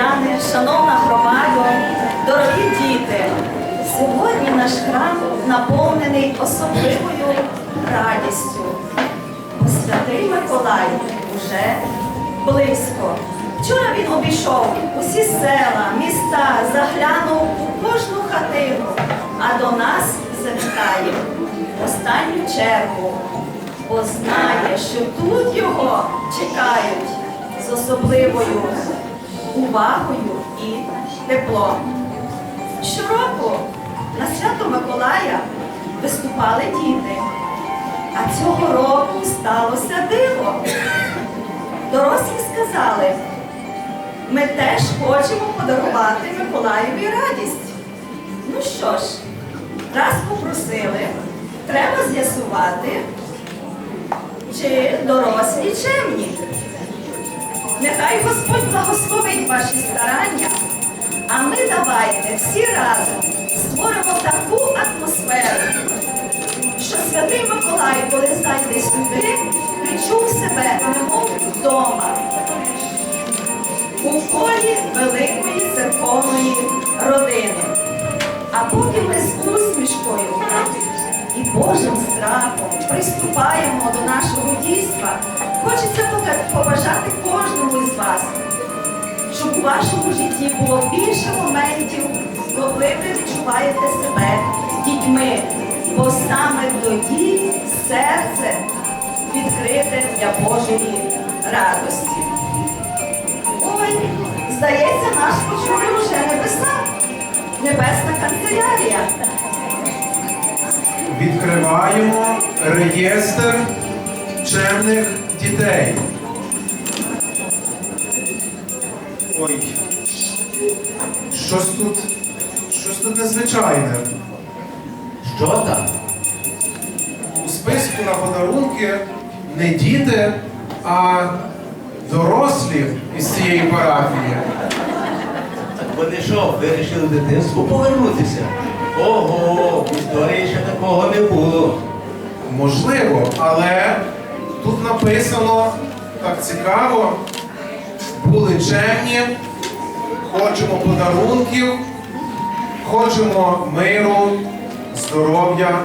парафіяни, шановна громада, дорогі діти, сьогодні наш храм наповнений особливою радістю. Бо Святий Миколай уже близько. Вчора він обійшов усі села, міста, заглянув у кожну хатину, а до нас завітає в останню чергу, бо знає, що тут його чекають з особливою увагою і теплом. Щороку на свято Миколая виступали діти, а цього року сталося диво. Дорослі сказали, ми теж хочемо подарувати Миколаєві радість. Ну що ж, раз попросили, треба з'ясувати, чи дорослі чемні. Нехай Господь благословить ваші старання, а ми давайте всі разом створимо таку атмосферу, що святий Миколай, коли зайде сюди, відчув себе немов вдома у колі великої церковної родини. А поки ми з усмішкою і Божим страхом приступаємо до нашого дійства, хочеться побажати кожному із вас, щоб у вашому житті було більше моментів, коли ви відчуваєте себе дітьми, бо саме тоді серце відкрите для Божої радості. Ой, здається, наш почули уже небеса, небесна канцелярія. Відкриваємо реєстр чемних дітей. Ой, щось тут, щось тут незвичайне. Що там? У списку на подарунки не діти, а дорослі із цієї парафії. Вони що, вирішили в дитинство повернутися? Ого, в історії ще такого не було. Можливо, але тут написано так цікаво. Були чемні, хочемо подарунків, хочемо миру, здоров'я.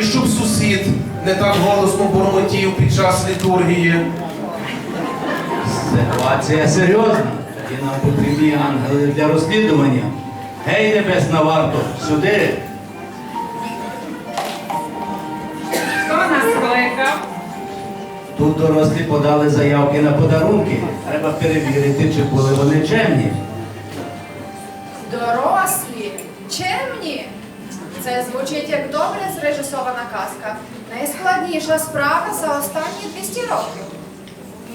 І щоб сусід не так голосно бурмотів під час літургії. Ситуація серйозна. І нам потрібні ангели для розслідування. Гей, небесна варто, сюди. Тут дорослі подали заявки на подарунки. Треба перевірити, чи були вони чемні. Дорослі, чемні. Це звучить як добре зрежисована казка. Найскладніша справа за останні 200 років.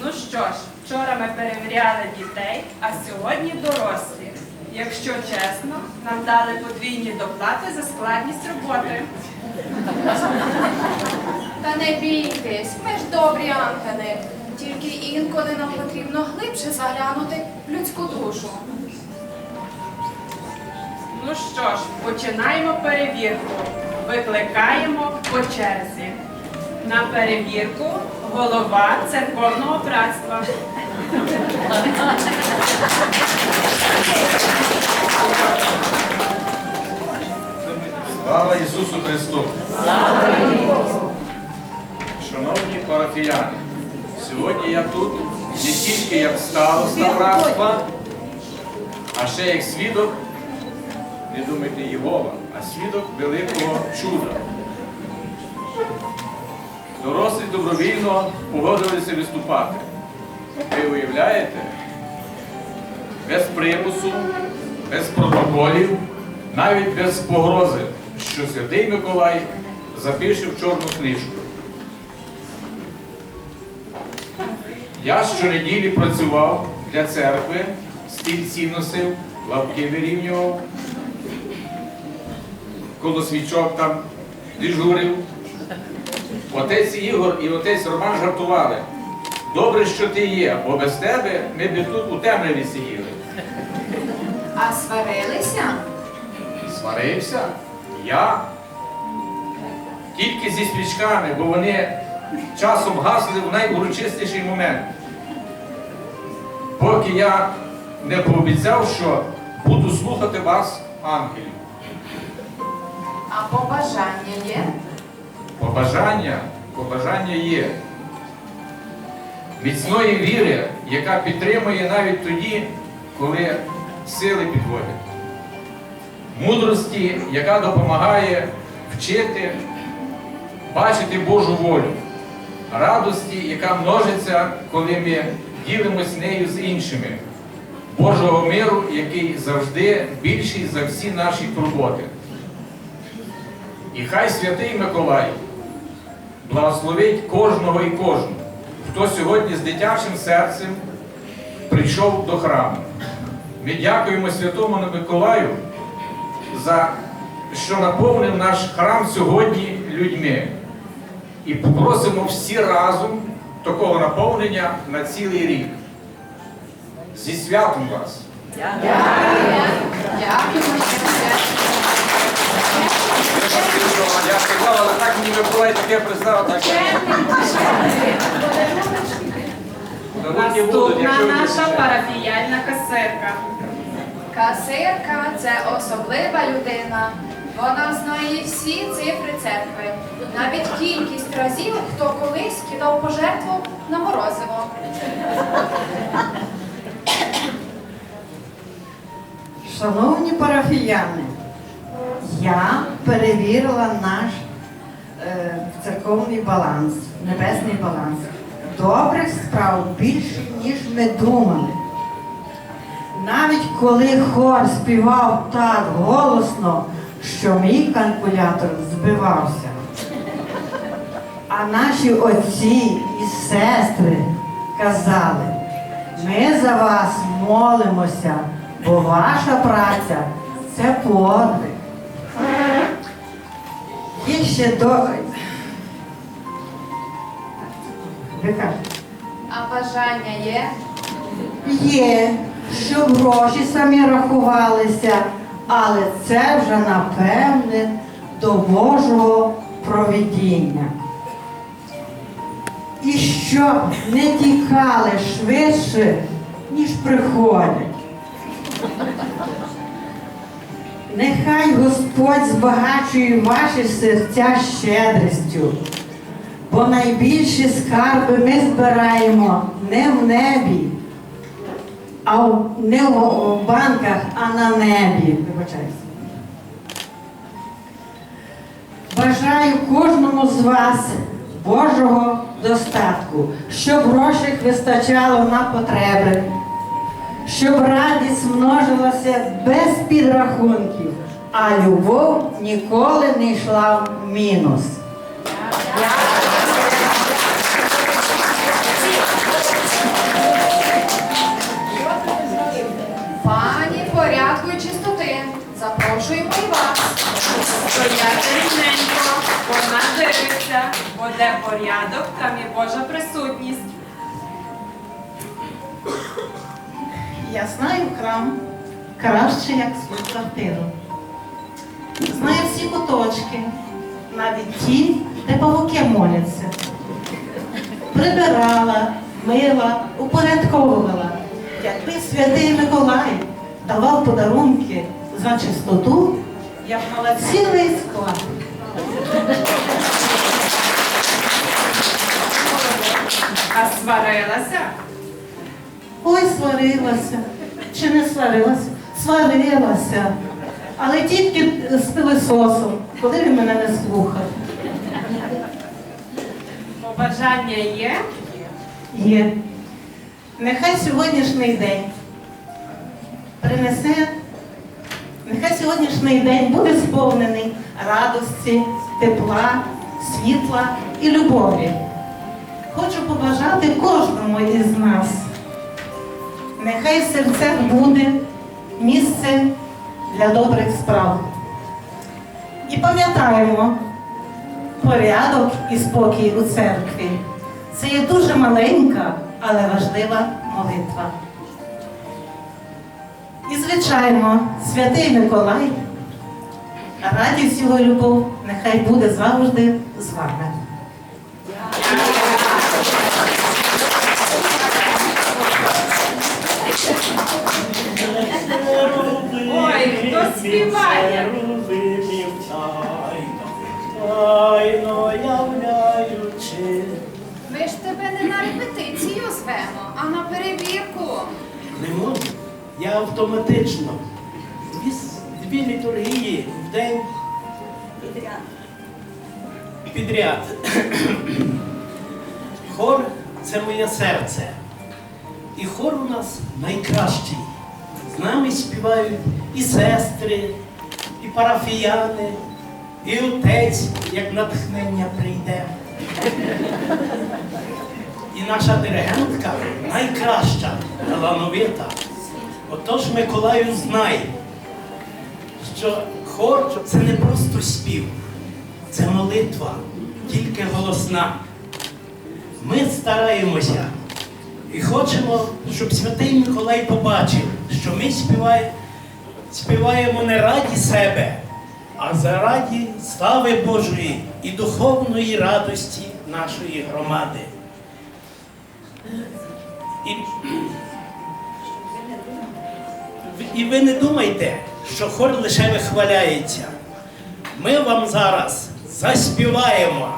Ну що ж, вчора ми перевіряли дітей, а сьогодні дорослі. Якщо чесно, нам дали подвійні доплати за складність роботи. Та не бійтесь, ми ж добрі ангели. Тільки інколи нам потрібно глибше заглянути в людську душу. Ну що ж, починаємо перевірку. Викликаємо по черзі. На перевірку голова церковного братства. Слава Ісусу Христу! Шановні парафіяни, сьогодні я тут не тільки як староста братства, а ще як свідок, не думайте Єгова, а свідок великого чуда. Дорослі добровільно погодилися виступати. Ви уявляєте? Без примусу, без протоколів, навіть без погрози, що Святий Миколай запише в чорну книжку. Я щонеділі працював для церкви, стільці носив, лавки вирівнював, коло свічок там дежурив. Отець Ігор і отець Роман жартували. Добре, що ти є, бо без тебе ми б тут у темряві сиділи. А сварилися? Сварився? Я? Тільки зі свічками, бо вони часом гасли в найурочистіший момент. Поки я не пообіцяв, що буду слухати вас, ангелів. А побажання є? Побажання, побажання є. Міцної віри, яка підтримує навіть тоді, коли сили підводять. Мудрості, яка допомагає вчити, бачити Божу волю. Радості, яка множиться, коли ми ділимось нею з іншими. Божого миру, який завжди більший за всі наші турботи. І хай святий Миколай благословить кожного і кожну, хто сьогодні з дитячим серцем прийшов до храму. Ми дякуємо Святому Миколаю за що наповнив наш храм сьогодні людьми. І попросимо всі разом такого наповнення на цілий рік. Зі святом вас! Дякую. Я сказав, але так мені Миколай таке признав, так Наступна наша парафіяльна касирка. Касирка це особлива людина. Вона знає всі цифри церкви, навіть кількість разів, хто колись кидав пожертву на морозиво. Шановні парафіяни, я перевірила наш е, церковний баланс, небесний баланс. Добрих справ більше, ніж ми думали. Навіть коли хор співав так голосно, що мій калькулятор збивався. А наші отці і сестри казали, ми за вас молимося, бо ваша праця це подвиг. Є ще до. Ви кажете? А бажання є? Є, щоб гроші самі рахувалися, але це вже напевне до Божого провідіння. І щоб не тікали швидше, ніж приходять. Нехай Господь збагачує ваші серця щедрістю, бо найбільші скарби ми збираємо не в небі, а не в банках, а на небі. Вибачаюся. Бажаю кожному з вас Божого достатку, щоб грошей вистачало на потреби, щоб радість множилася без підрахунків, а любов ніколи не йшла в мінус. Запрошуємо і вас. Стояти рівненько, вона дивиться, бо де порядок, там і Божа присутність. Я знаю храм краще, як свою квартиру. Знаю всі куточки, навіть ті, де павуки моляться. Прибирала, мила, упорядковувала. Якби святий Миколай давав подарунки за чистоту, я б мала цілий склад. А сварилася? Ой, сварилася. Чи не сварилася? Сварилася. Але тільки з пилисосом, коли він мене не слухав. Побажання є? Є. Нехай сьогоднішній день принесе, нехай сьогоднішній день буде сповнений радості, тепла, світла і любові. Хочу побажати кожному із нас. Нехай в серцях буде місце для добрих справ. І пам'ятаємо, порядок і спокій у церкві. Це є дуже маленька, але важлива молитва. І, звичайно, святий Миколай, радість його любов нехай буде завжди з вами. заспіває. Рубинів тайно, тайно являючи. Ми ж тебе не на репетицію звемо, а на перевірку. Не можу. Я автоматично. Дві, дві літургії в день підряд. Хор це моє серце. І хор у нас найкращий. З нами співають і сестри, і парафіяни, і отець, як натхнення прийде. І наша диригентка найкраща, талановита. Отож, Миколаю, знай, що хор це не просто спів, це молитва, тільки голосна. Ми стараємося і хочемо, щоб святий Миколай побачив, що ми співаємо, співаємо не раді себе, а заради слави Божої і духовної радості нашої громади. І ви не думайте, що хор лише вихваляється. Ми вам зараз заспіваємо.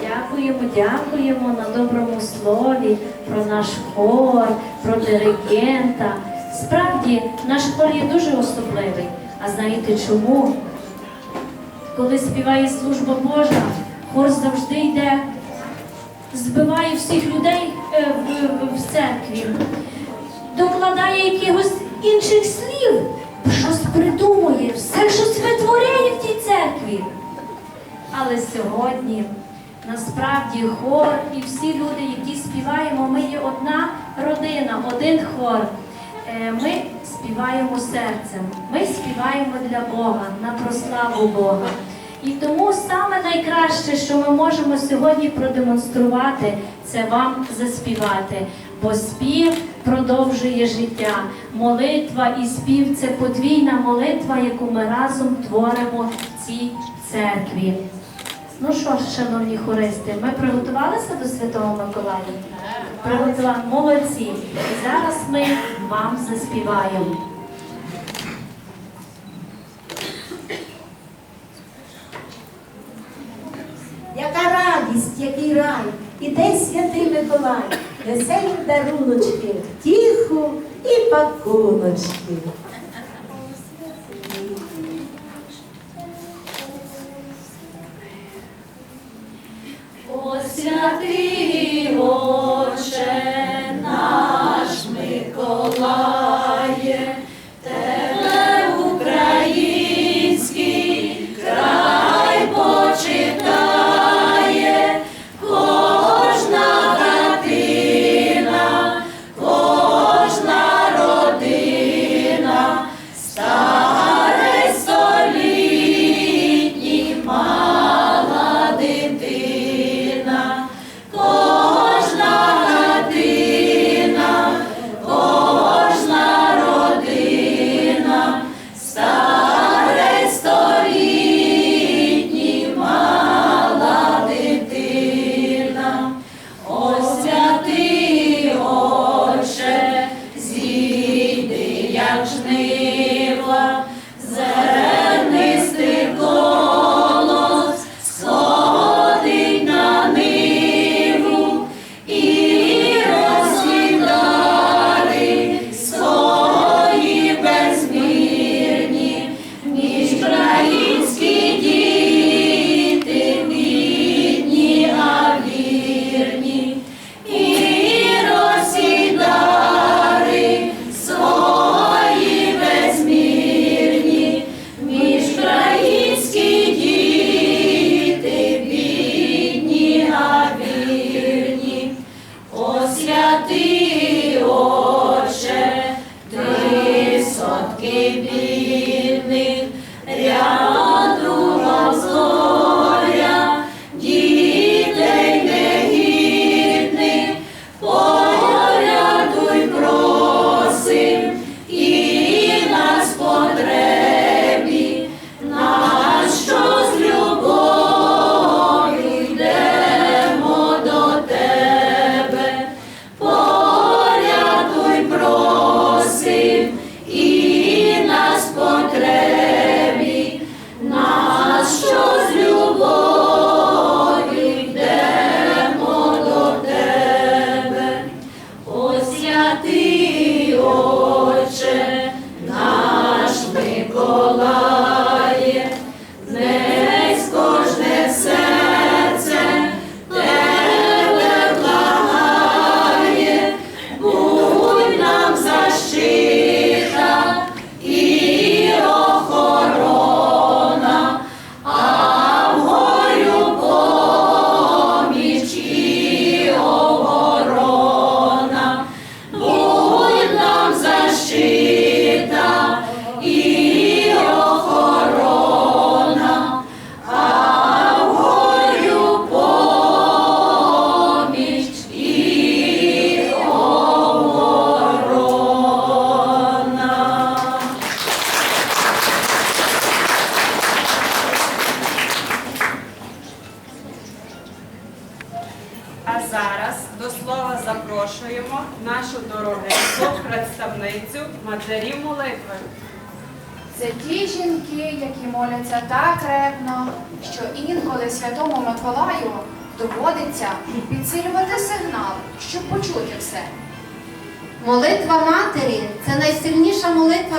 Дякуємо, дякуємо на доброму слові про наш хор, про диригента. Справді, наш хор є дуже особливий. А знаєте чому? Коли співає служба Божа, хор завжди йде, збиває всіх людей е, в, в, церкві, докладає якихось інших слів, щось придумує, все щось витворяє в тій церкві. Але сьогодні насправді хор і всі люди, які співаємо, ми є одна родина, один хор. Е, Ми співаємо серцем, ми співаємо для Бога, на прославу Бога. І тому саме найкраще, що ми можемо сьогодні продемонструвати, це вам заспівати. Бо спів продовжує життя. Молитва і спів це подвійна молитва, яку ми разом творимо в цій церкві. Ну що ж, шановні хористи, ми приготувалися до Святого Миколая? Приготували молодці. І зараз ми вам заспіваємо. Яка радість, який рай, іде святий Миколай, веселі даруночки, тиху і пакуночки. О, святий Отче як жнива,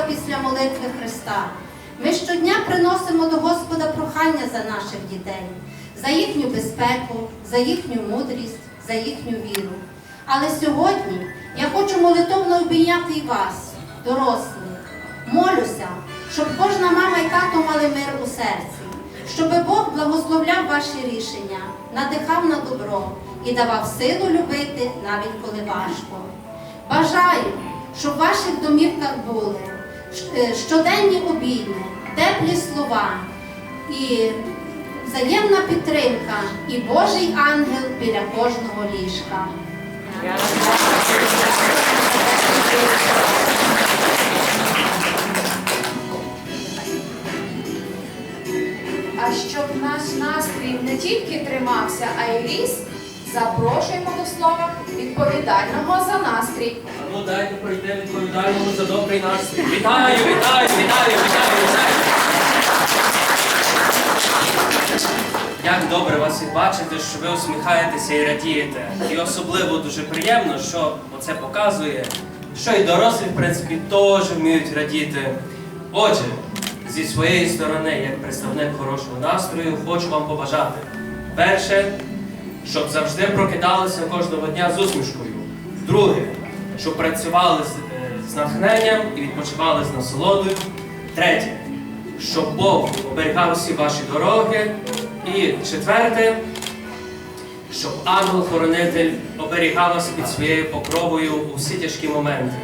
після молитви Христа. Ми щодня приносимо до Господа прохання за наших дітей, за їхню безпеку, за їхню мудрість, за їхню віру. Але сьогодні я хочу молитовно обійняти і вас, дорослих. Молюся, щоб кожна мама і тато мали мир у серці, щоб Бог благословляв ваші рішення, надихав на добро і давав силу любити, навіть коли важко. Бажаю, щоб в ваших домівках були щоденні обійми, теплі слова і взаємна підтримка, і Божий ангел біля кожного ліжка. А щоб наш настрій не тільки тримався, а й ріс, запрошуємо до слова відповідального за настрій. А Ну дайте пройти відповідальному за добрий настрій. Вітаю, вітаю, вітаю, вітаю, вітаю. Як добре вас всіх бачити, що ви усміхаєтеся і радієте. І особливо дуже приємно, що оце показує, що і дорослі, в принципі, теж вміють радіти. Отже, зі своєї сторони, як представник хорошого настрою, хочу вам побажати. Перше, щоб завжди прокидалися кожного дня з усмішкою. Друге, щоб працювали з, е, з натхненням і відпочивали з насолодою. Третє, щоб Бог оберігав всі ваші дороги. І четверте, щоб ангел-хоронитель оберігав вас під своєю покровою у всі тяжкі моменти.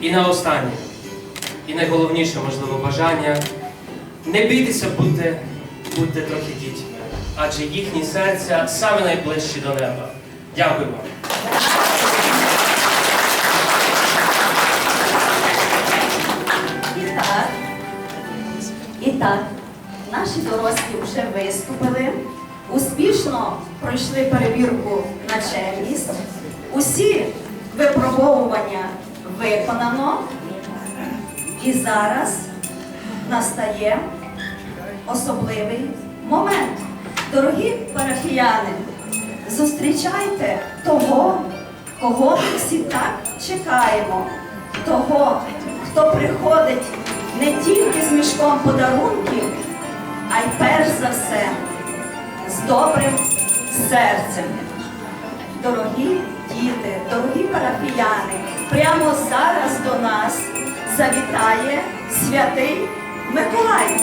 І на останнє, і найголовніше, можливо, бажання не бійтеся бути, бути трохи дітьми, адже їхні серця саме найближчі до неба. Дякую вам. І так, так, наші дорослі вже виступили, успішно пройшли перевірку на чемність, усі випробовування виконано, і зараз настає особливий момент. Дорогі парафіяни, зустрічайте того, кого ми всі так чекаємо, того, хто приходить не тільки з мішком подарунків, а й перш за все з добрим серцем. Дорогі діти, дорогі парафіяни, прямо зараз до нас завітає святий Миколай.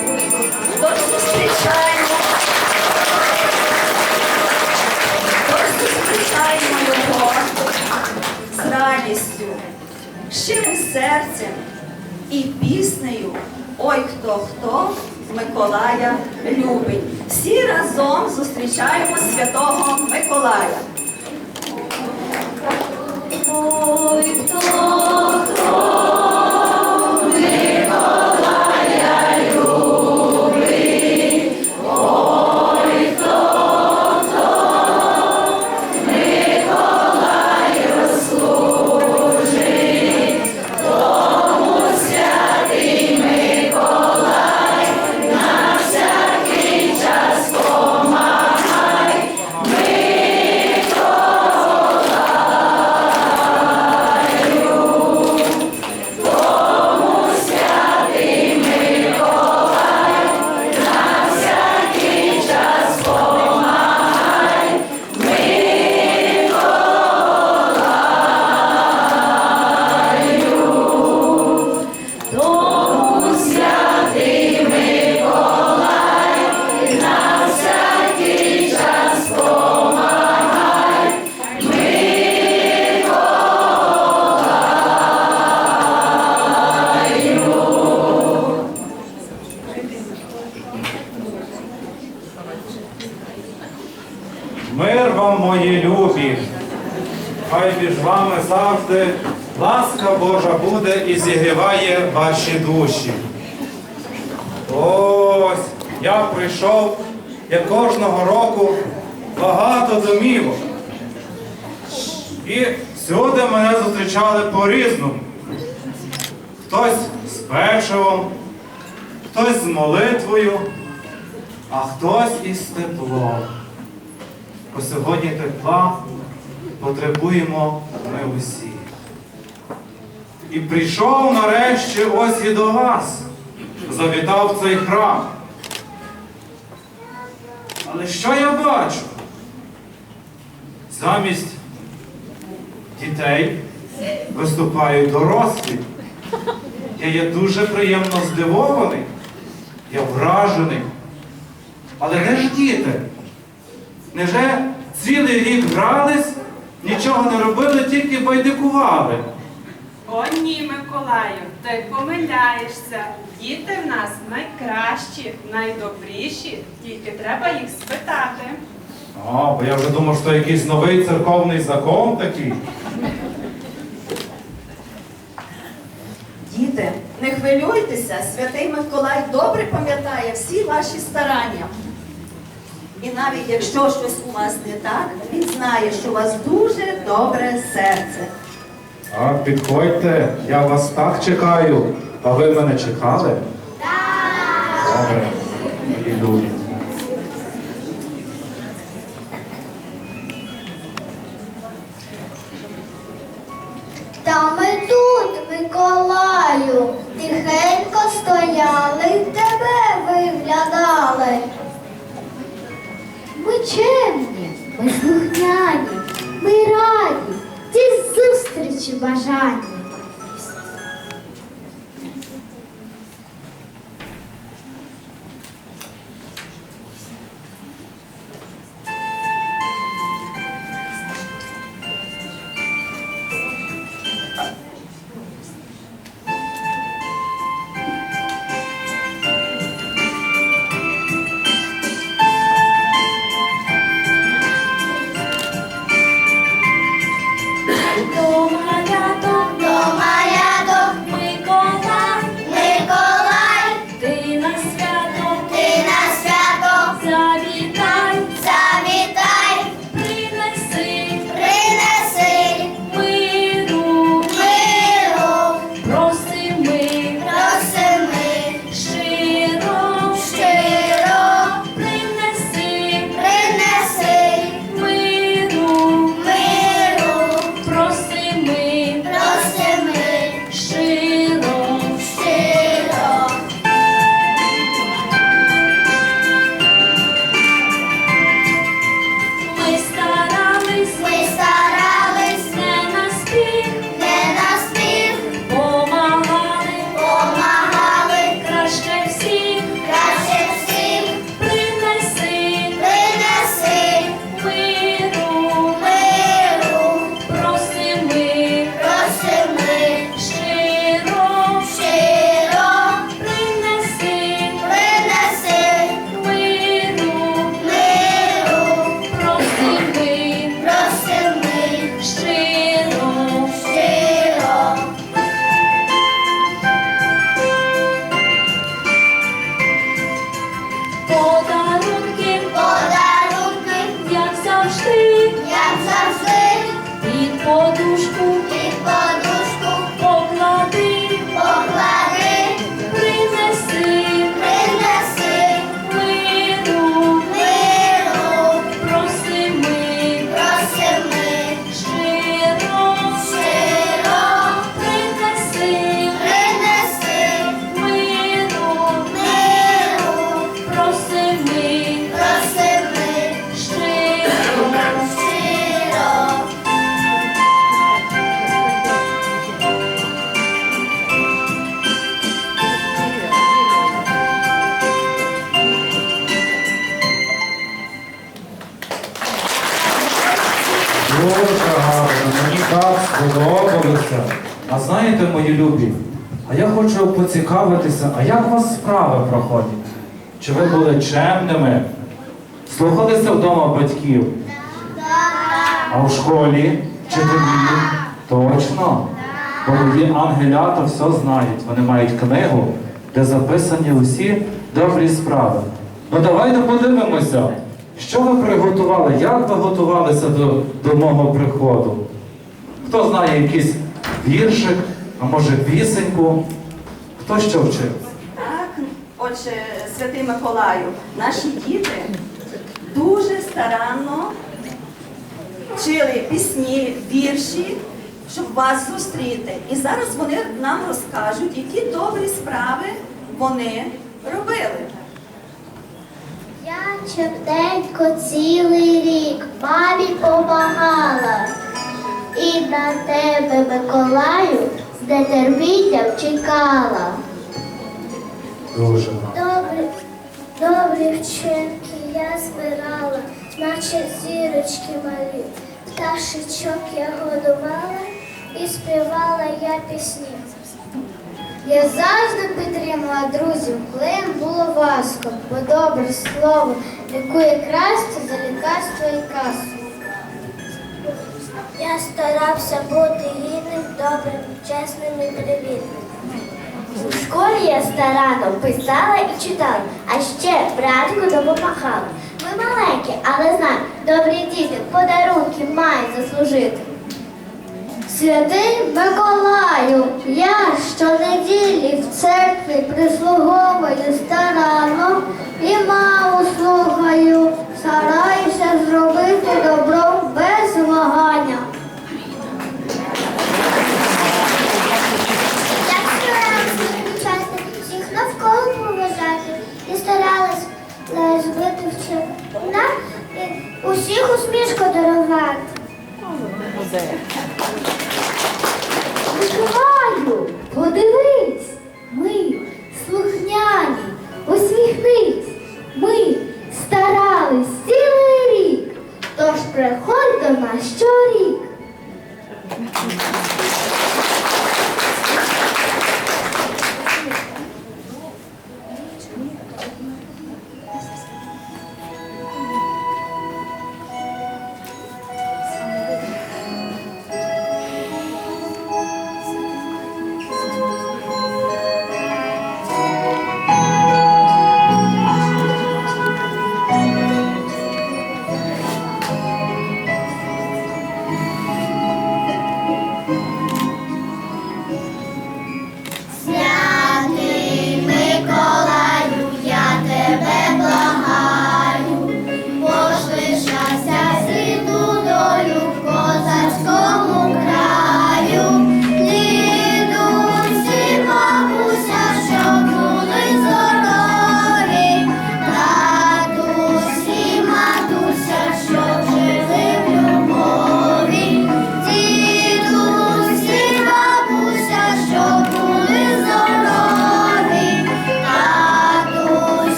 Тож зустрічаємо. Тож зустрічаємо його з радістю, щирим серцем і піснею Ой хто хто Миколая любить. Всі разом зустрічаємо святого Миколая. Ой, хто, хто багато домівок. І всюди мене зустрічали по-різному. Хтось з печивом, хтось з молитвою, а хтось із теплом. Бо сьогодні тепла потребуємо ми усі. І прийшов нарешті ось і до вас, завітав цей храм. Але що я бачу? Замість дітей виступають дорослі. Я є дуже приємно здивований, я вражений. Але де ж діти? Неже цілий рік грались, нічого не робили, тільки байдикували. О, ні, Миколаю, ти помиляєшся. Діти в нас найкращі, найдобріші, тільки треба їх спитати. А, бо я вже думав, що якийсь новий церковний закон такий. Діти, не хвилюйтеся, святий Миколай добре пам'ятає всі ваші старання. І навіть якщо щось у вас не так, він знає, що у вас дуже добре серце. А, підходьте, я вас так чекаю. А ви мене чекали? Так. Добре. Подарунки, знаєте, мої любі, а я хочу поцікавитися, а як у вас справи проходять? Чи ви були чемними? Слухалися вдома батьків? А в школі? Вчителі? Точно? Бо мої ангелята все знають. Вони мають книгу, де записані усі добрі справи. Ну давайте подивимося, що ви приготували, як ви готувалися до, до мого приходу. Хто знає якийсь віршик, а може пісеньку? Хто що вчив? Так, отже, святий Миколаю, наші діти дуже старанно вчили пісні, вірші, щоб вас зустріти. І зараз вони нам розкажуть, які добрі справи вони робили. Я чертенько цілий рік мамі помагала. І на тебе, Миколаю, з нетерпінням чекала. Дуже. Добрі, добрі вчинки я збирала, наче зірочки малі. Пташечок я годувала і співала я пісні. Я завжди підтримала друзів, коли їм було важко, бо добре слово лікує краще за лікарство і касу. Я старався бути гідним, добрим, чесним і привітним. У школі я старано писала і читала, а ще братику допомагала. Ми маленькі, але знай, добрі діти подарунки мають заслужити. Святий Миколаю, я щонеділі в церкві прислуговую старанно і маму слухаю,